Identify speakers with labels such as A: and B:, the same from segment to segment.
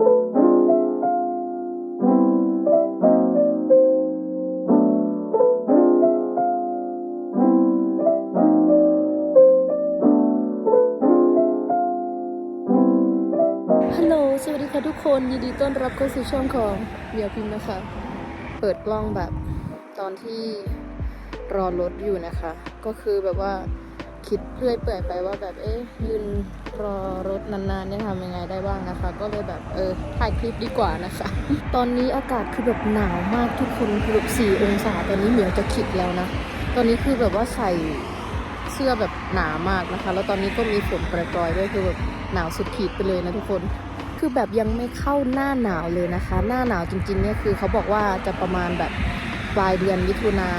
A: ฮัลโหล สวัสดีค่ะทุกคน ยินดีต้อนรับเข้าสู่ช่องของเมียพิมพ์นะคะ เปิดกล้องแบบตอนที่รอรถอยู่นะคะ ก็คือแบบว่า คิดเรื่อยเปื่อยไปว่าแบบเอ๊ะยืนรอรถนานๆเนี่ยทำยังไงได้บ้างนะคะ ก็เลยแบบเออถ่ายคลิปดีกว่านะคะ ตอนนี้อากาศคือแบบหนาวมากทุกคนคือแบบ4องศาตอนนี้เหมียวจะขิดแล้วนะ ตอนนี้คือแบบว่าใส่เสื้อแบบหนามากนะคะ แล้วตอนนี้ก็มีฝนปรอยด้วยคือแบบหนาวสุดขีดไปเลยนะทุกคนคือแบบยังไม่เข้าหน้าหนาวเลยนะคะ หน้าหนาวจริงๆเนี่ยคือเขาบอกว่าจะประมาณแบบปลายเดือนมิถุนา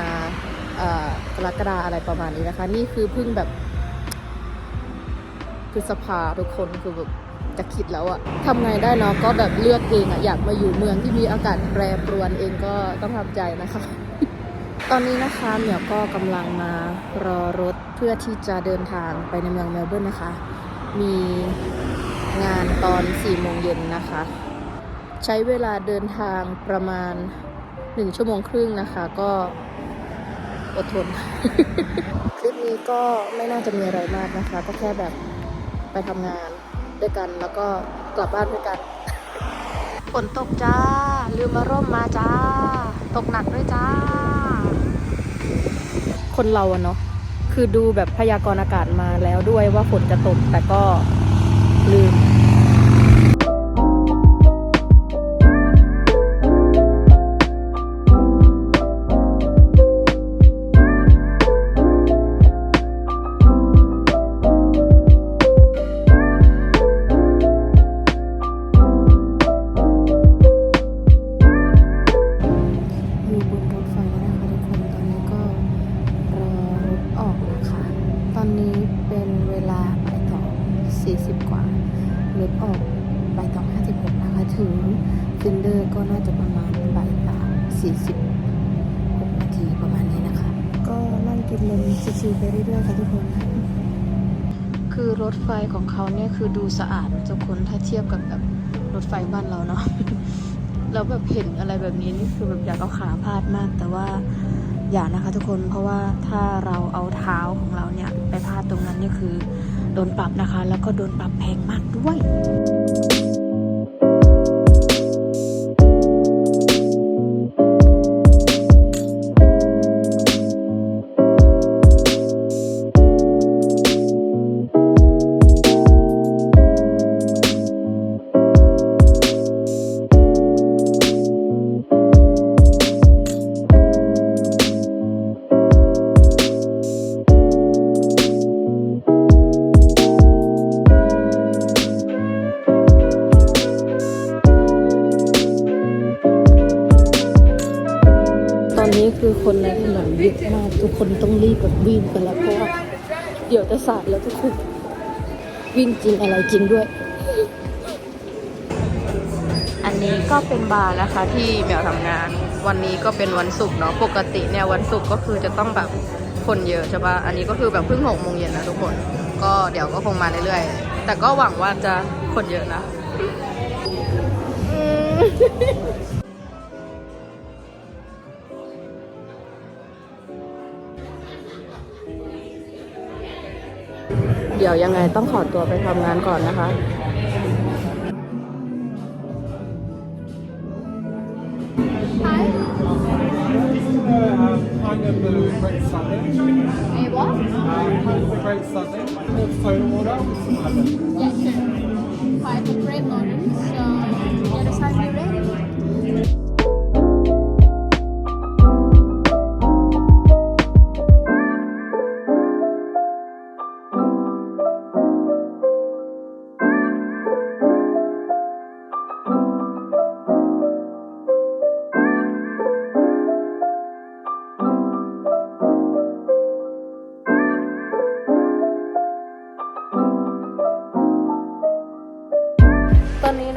A: กรกฎาอะไรประมาณนี้นะคะ นี่คือเพิ่งแบบพฤษภาทุกคนคือแบบจะคิดแล้วอะทำไงได้เนาะก็แบบเลือกเองอะอยากมาอยู่เมืองที่มีอากาศแปรปรวนเองก็ต้องทำใจนะคะ ตอนนี้นะคะเหมียวก็กำลังมารอรถเพื่อที่จะเดินทางไปในเมืองเมลเบิร์นนะคะ มีงานตอน4โมงเย็นนะคะ ใช้เวลาเดินทางประมาณ 1 ชั่วโมงครึ่งนะคะ ก็ อดทน คลิปนี้ก็ไม่น่าจะมีอะไรมากนะคะ ก็แค่แบบไปทำงานด้วยกันแล้วก็กลับบ้านด้วยกันฝนตกจ้า ลืมมาร่มมาจ้า ตกหนักด้วยจ้า คนเราอะเนาะคือดูแบบพยากรณ์อากาศมาแล้วด้วยว่าฝนจะตกแต่ก็ลืม 40 กว่ารถออกบ่ายต่อ56นะคะ ถึงฟินเดอร์ก็น่าจะประมาณบ่ายต่อ46นาทีประมาณนี้นะคะ ก็นั่งกินลมชิวๆไปเรื่อยๆค่ะทุกคน คือรถไฟของเขาเนี่ยคือดูสะอาดนะทุกคนถ้าเทียบกับแบบรถไฟบ้านเราเนาะแล้วแบบเห็นอะไรแบบนี้นี่คือแบบอยากเอาขาพาดมาก แต่ว่าอย่านะคะทุกคนเพราะว่าถ้าเราเอาเท้าของเราเนี่ยไปพาดตรงนั้นนี่คือ โดนปรับนะคะ แล้วก็โดนปรับแพงมากด้วย คนในถนนเยอะมากทุกคนต้องรีบแบบวิ่งกันแล้วเพราะว่าเดี๋ยวจะสายแล้วทุกคนวิ่งจริงอะไรจริงด้วย อันนี้ก็เป็นบาร์นะคะที่เหมียวทำงาน วันนี้ก็เป็นวันศุกร์เนาะปกติเนี่ยวันศุกร์ก็คือจะต้องแบบคนเยอะใช่ปะอันนี้ก็คือแบบเพิ่งหกโมงเย็นนะทุกคน ก็เดี๋ยวก็คงมาเรื่อยๆ แต่ก็หวังว่าจะคนเยอะนะ เดี๋ยวยังไงต้องขอตัวไปทำงานก่อนนะคะ
B: Um, kind of the great southern.
A: A what?
B: Um, kind of the great southern. Or soda water with some lemon.
A: Yeah, sure. Five of red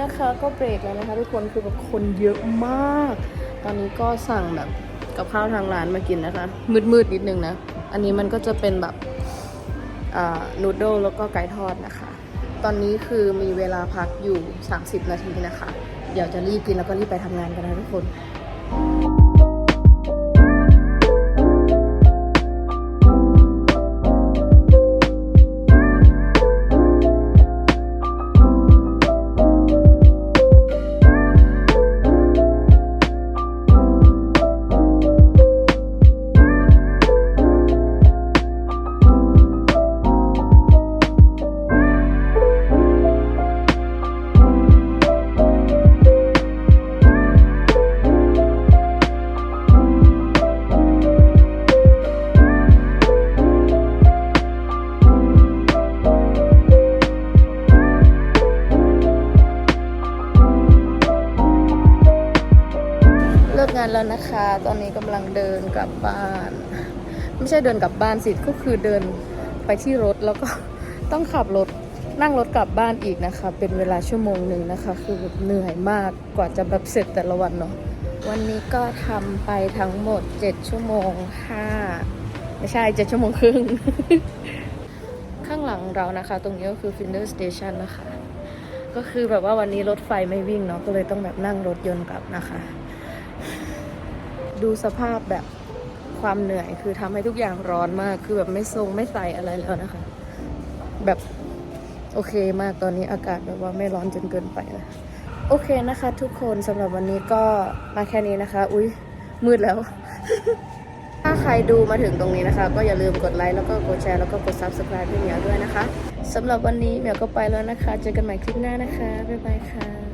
A: นะคะก็เบรกแล้วนะคะทุกคนคือแบบคนเยอะมาก ตอนนี้ก็สั่งแบบกับข้าวทางร้านมากินนะคะ มืดๆนิดนึงนะ อันนี้มันก็จะเป็นแบบอ่านูโดลแล้วก็ไก่ทอดนะคะ ตอนนี้คือมีเวลาพักอยู่ 30 นาทีนะคะ เดี๋ยวจะรีบกินแล้วก็รีบไปทำงานกันนะทุกคน แล้วนะคะ ตอนนี้กำลังเดินกลับบ้าน ไม่ใช่เดินกลับบ้านสิก็คือเดินไปที่รถแล้วก็ต้องขับรถนั่งรถกลับบ้านอีกนะคะ เป็นเวลาชั่วโมงหนึ่งนะคะ คือแบบเหนื่อยมากกว่าจะแบบเสร็จแต่ละวันเนาะวันนี้ก็ทำไปทั้งหมด 7 ชั่วโมง5ไม่ใช่ 7 ชั่วโมงครึ่ง ข้างหลังเรานะคะ ตรงนี้ก็คือ Finder Station นะคะ ก็คือแบบว่าวันนี้รถไฟไม่วิ่งเนาะก็เลยต้องแบบนั่งรถยนต์กลับนะคะ ดูสภาพแบบความเหนื่อย คือทำให้ทุกอย่างร้อนมาก คือแบบไม่ทรงไม่ใส่อะไรแล้วนะคะ แบบโอเคมากตอนนี้อากาศแบบว่าไม่ร้อนจนเกินไปแล้วโอเคนะคะ ทุกคนสำหรับวันนี้ก็มาแค่นี้นะคะ อุ้ยมืดแล้ว ถ้าใครดูมาถึงตรงนี้นะคะ ก็อย่าลืมกดไลค์แล้วก็กดแชร์แล้วก็กด subscribe ให้เหมียวด้วยนะคะสำหรับวันนี้เหมียวก็ไปแล้วนะคะ เจอกันใหม่คลิปหน้านะคะ บ๊ายบายค่ะ